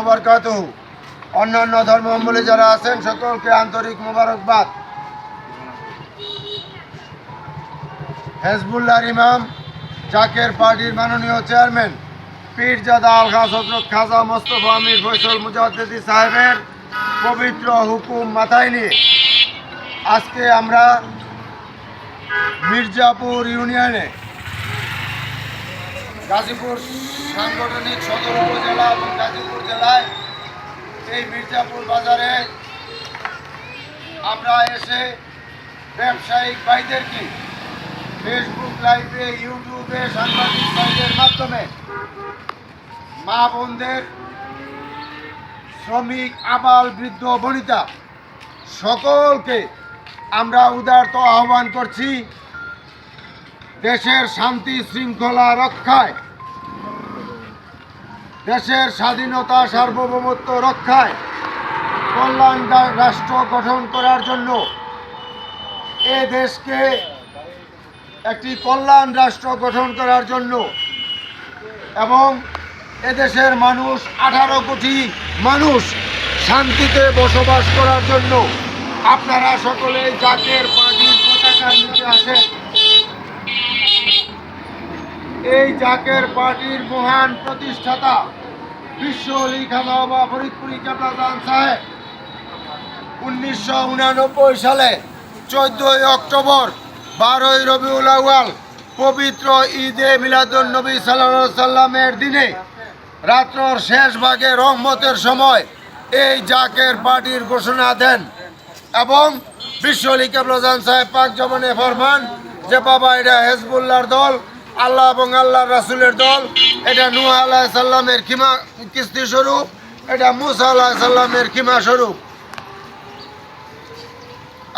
ওবরকাত। অন্যান্য ধর্মাবলী যারা আছেন, সকলকে আন্তরিক মোবারকবাদ। হেজবুল্লাহর ইমাম, জাকের পার্টির মাননীয় চেয়ারম্যান, পীরজাদা আল খাস হজরত খাজা মোস্তফা আমির ফৈসল মুজাদ্দিদি সাহেবের পবিত্র হুকুম মাথায় নিয়ে আজকে আমরা মির্জাপুর ইউনিয়নে গাজীপুর সাংগঠনিক সদর উপজেলা এবং গাজীপুর জেলায় এই মির্জাপুর বাজারে আমরা এসে ব্যবসায়িক ভাইদেরকে ফেসবুক লাইভে ইউটিউবে সাংবাদিক ভাইদের মাধ্যমে মা বোনদের শ্রমিক, আবাল, বৃদ্ধ, বনিতা সকলকে আমরা উদারত আহ্বান করছি। দেশের শান্তি শৃঙ্খলা রক্ষায়, দেশের স্বাধীনতা সার্বভৌমত্ব রক্ষায় কল্যাণ রাষ্ট্র গঠন করার জন্য এ দেশকে একটি কল্যাণ রাষ্ট্র গঠন করার জন্য এবং এদেশের মানুষ আঠারো কোটি মানুষ শান্তিতে বসবাস করার জন্য আপনারা সকলে জাতীয় পার্টির পতাকার নিচে আসেন। এই জাকের পার্টির মহান প্রতিষ্ঠাতা বিশ্ব অলি বাবা ফরিদপুরি কেবলাদান সাহেব, উনিশশো উনানব্বই সালে চোদ্দই অক্টোবর বারোই রবিউল আউয়াল, পবিত্র ঈদে মিলাদুল নবী সাল্লাহ সাল্লামের দিনে রাত্রর শেষ ভাগে রহমতের সময় এই জাকের পার্টির ঘোষণা দেন এবং বিশ্ব অলি কেবলাদান সাহেব পাক জমানে ফরমান যে বাবা এটা হেজবুল্লাহর দল আল্লাহ এবং আল্লাহ রাসুলের দল, এটা নুহ আল্লাহ সাল্লামের খিমা কিস্তি স্বরূপ, এটা মুসা আল্লাহ সাল্লামের খিমা স্বরূপ।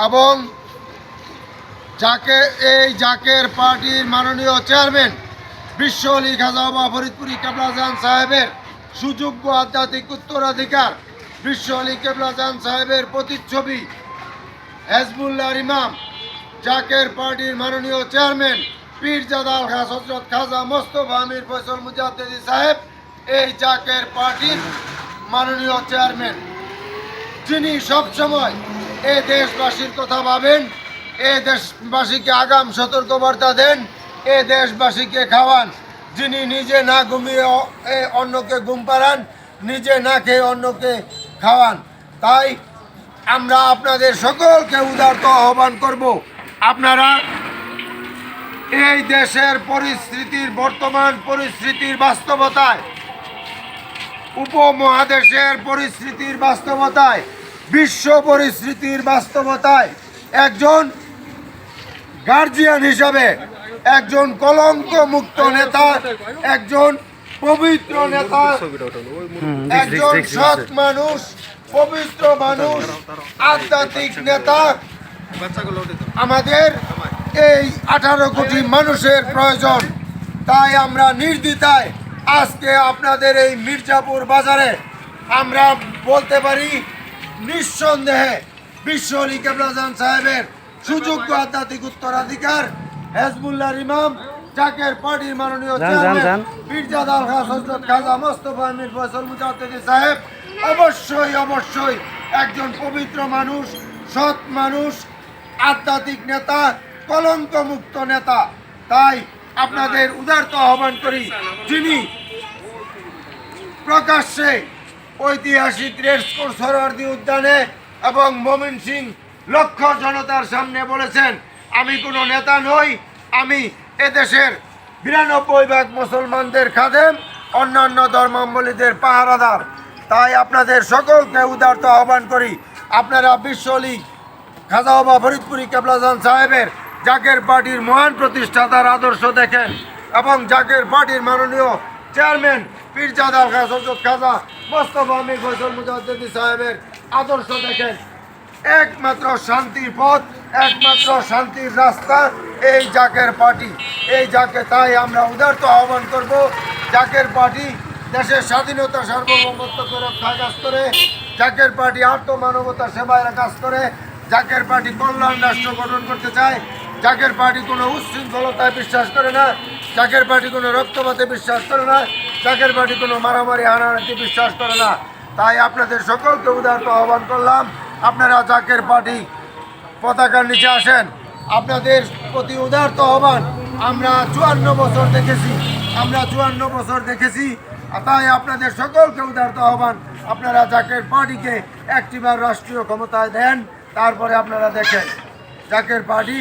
এবং যাকে এই জাকের পার্টির মাননীয় চেয়ারম্যান বিশ্ব অলি খাজাবা ফরিদপুরি কেবলাজান সাহেবের সুযোগ্য আধ্যাত্মিক উত্তরাধিকার, বিশ্ব অলি কেবলাজান সাহেবের প্রতিচ্ছবি হেজবুল্লাহর ইমাম, জাকের পার্টির মাননীয় চেয়ারম্যান পীরজাদাল খাস হজরত খাজা মোস্তফা আমির ফয়সল মুজাদ্দিদি সাহেব, এই জাকের পার্টির মাননীয় চেয়ারম্যান। যিনি সবসময় এ দেশবাসীর কথা ভাবেন, এ দেশবাসীকে আগাম সতর্কবার্তা দেন, এ দেশবাসীকে খাওয়ান। যিনি নিজে না ঘুমিয়ে অন্যকে ঘুম পাড়ান, নিজে না খেয়ে অন্যকে খাওয়ান। তাই আমরা আপনাদের সকলকে উদারত আহ্বান করব। আপনারা এই দেশের পরিস্থিতির, বর্তমান পরিস্থিতির বাস্তবতায়, উপমহাদেশের পরিস্থিতির বাস্তবতায়, বিশ্ব পরিস্থিতির বাস্তবতায় একজন গার্জিয়ান হিসাবে, একজন কলঙ্ক মুক্ত নেতা, একজন পবিত্র নেতা, একজন সৎ মানুষ, পবিত্র মানুষ, আধ্যাত্মিক নেতা। আমাদের এই আঠারো কোটি মানুষের প্রয়োজন তাই আমরা নির্দ্বিধায় আজকে আপনাদের এই মির্জাপুর বাজারে আমরা বলতে পারি নিঃসন্দেহে বিশ্ব অলি কেবলাজান সাহেবের সুযোগ্য আধ্যাত্মিক উত্তরাধিকার হেজবুল্লাহ ইমাম জাকের পার্টির মাননীয় যান, যান, চেয়ারম্যান যান। পীরজাদা আল খাস হজরত খাজা মোস্তফা আমির ফয়সল মুজাদ্দিদি সাহেব অবশ্যই অবশ্যই একজন পবিত্র মানুষ সৎ মানুষ আধ্যাত্মিক নেতা কলঙ্ক মুক্ত নেতা। তাই আপনাদের উদারত আহ্বান করি, যিনি প্রকাশ্যে ঐতিহাসিক রেসকোর্স সরোয়ার্দী উদ্যানে এবং মমিন সিং লক্ষ জনতার সামনে বলেছেন, আমি কোনো নেতা নই, আমি এদেশের বিরানব্বই ভাগ মুসলমানদের খাদেম, অন্যান্য ধর্মাবলীদের পাহারাদার। তাই আপনাদের সকলকে উদারত আহ্বান করি, আপনারা বিশ্ব লীগ, খাজাওবা, ফরিদপুরি, কেবলাজান সাহেবের জাকের পার্টির মহান প্রতিষ্ঠাতার আদর্শ দেখেন এবং জাকের পার্টির মাননীয় চেয়ারম্যান পীরজাদাল খাস হজরত খাজা মোস্তফা আমির ফৈসল মুজাদ্দিদি সাহেবের আদর্শ দেখেন। একমাত্র শান্তির পথ, একমাত্র শান্তির রাস্তা, এই জাকের পার্টি। এই জাকে তাই আমরা উদারত আহ্বান করব জাকের পার্টি দেশের স্বাধীনতা সার্বভৌমত্বকে রক্ষায় কাজ করে জাকের পার্টি আত্মমানবতা সেবায় কাজ করে জাকের পার্টি কল্যাণ রাষ্ট্র গঠন করতে চায় জাকের পার্টি কোনো উচ্ছৃঙ্খলতায় বিশ্বাস করে না জাকের পার্টি কোনো রক্তপাতে বিশ্বাস করে না জাকের পার্টি কোনো মারামারি হানাহানিতে বিশ্বাস করে না। তাই আপনাদের সকলকে উদারত আহ্বান করলাম, আপনারা জাকের পার্টি পতাকার নিচে আসেন। আপনাদের প্রতি উদারত আহ্বান, আমরা চুয়ান্ন বছর দেখেছি, আমরা চুয়ান্ন বছর দেখেছি তাই আপনাদের সকলকে উদারত আহ্বান, আপনারা জাকের পার্টিকে একটিবার রাষ্ট্রীয় ক্ষমতায় দেন, তারপরে আপনারা দেখেন। জাকের পার্টি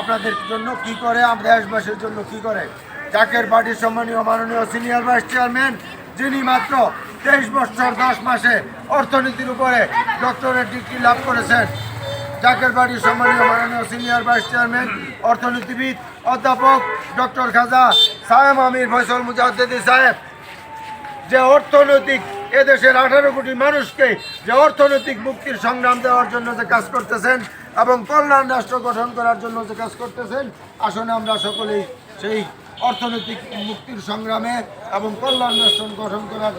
আপনাদের জন্য কি করে দেশবাসীর জন্য কি করে? জাকের পার্টির সম্মানীয় মাননীয় সিনিয়র ভাইস চেয়ারম্যান, যিনি মাত্র তেইশ বছর, দশ মাসে অর্থনীতির উপরে ডক্টরেট ডিগ্রি লাভ করেছেন। জাকের বাড়ির সম্মানীয় মাননীয় সিনিয়র ভাইস চেয়ারম্যান, অর্থনীতিবিদ, অধ্যাপক ডক্টর খাজা সায়েম আমির ফয়সল মুজাহিদি সাহেব, যে অর্থনৈতিক এদেশের আঠারো কোটি মানুষকে যে অর্থনৈতিক মুক্তির সংগ্রাম দেওয়ার জন্য যে কাজ করতেছেন এবং কল্যাণ রাষ্ট্র গঠন করার জন্য যে কাজ করতেছেন আসলে আমরা সকলেই সেই অর্থনৈতিক মুক্তির সংগ্রামে এবং কল্যাণ রাষ্ট্র গঠন করার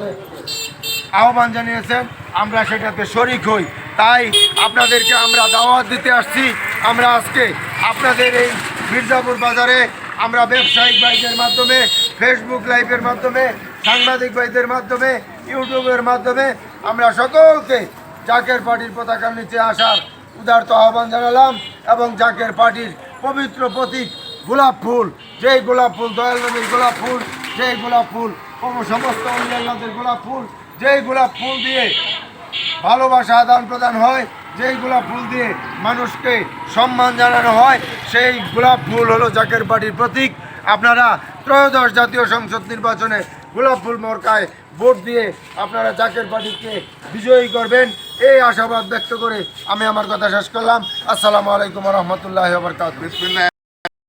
আহ্বান জানিয়েছেন, আমরা সেটাতে শরিক হই। তাই আপনাদেরকে আমরা দাওয়াত দিতে আসছি। আমরা আজকে আপনাদের এই মির্জাপুর বাজারে আমরা ব্যবসায়িক বাইকের মাধ্যমে ফেসবুক লাইভের মাধ্যমে, সাংবাদিক ভাইদের মাধ্যমে ইউটিউবের মাধ্যমে আমরা সকলকে জাকের পার্টির পতাকার নিচে আসার উদারত আহ্বান জানালাম এবং জাকের পার্টির পবিত্র প্রতীক গোলাপ ফুল, যেই গোলাপ ফুল, দয়াল নবীর গোলাপ ফুল, যেই গোলাপ ফুল সমস্ত অন্যান্যদের গোলাপ ফুল, যেই গোলাপ ফুল দিয়ে ভালোবাসা আদান প্রদান হয়, যেই গোলাপ ফুল দিয়ে মানুষকে সম্মান জানানো হয়, সেই গোলাপ ফুল হলো জাকের পার্টির প্রতীক। আপনারা ত্রয়োদশ জাতীয় সংসদ নির্বাচনে গোলাপ ফুল মরকায় ভোট দিয়ে আপনারা জাকের পার্টিকে বিজয়ী করবেন, এই আশাবাদ ব্যক্ত করে আমি আমার কথা শেষ করলাম। আসসালামু আলাইকুম রহমতুল্লাহ